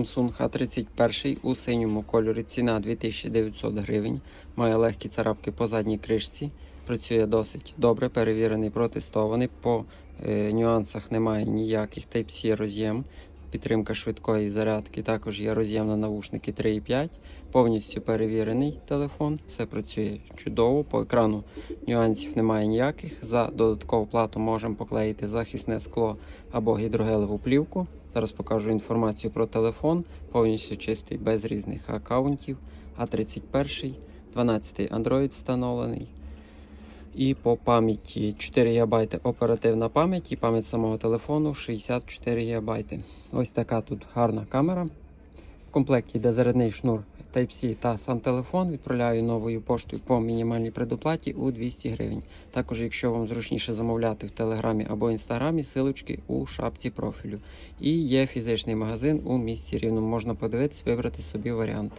Samsung A31 у синьому кольорі. Ціна 2900 гривень. Має легкі царапки по задній кришці. Працює досить добре, перевірений, протестований. По е, нюансах немає ніяких Type-C роз'єм. Підтримка швидкої зарядки. Також є роз'єм на навушники 3.5. Повністю перевірений телефон. Все працює чудово. По екрану нюансів немає ніяких. За додаткову плату можемо поклеїти захисне скло або гідрогелеву плівку. Зараз покажу інформацію про телефон. Повністю чистий, без різних аккаунтів. А31, 12 Android встановлений. І по пам'яті 4 ГБ оперативна пам'ять і пам'ять самого телефону 64 ГБ. Ось така тут гарна камера. В комплекті йде зарядний шнур Type-C та сам телефон. Відправляю новою поштою по мінімальній предоплаті у 200 гривень. Також, якщо вам зручніше замовляти в Телеграмі або Інстаграмі, силочки у шапці профілю. І є фізичний магазин у місті Рівному. Можна подивитись, вибрати собі варіант.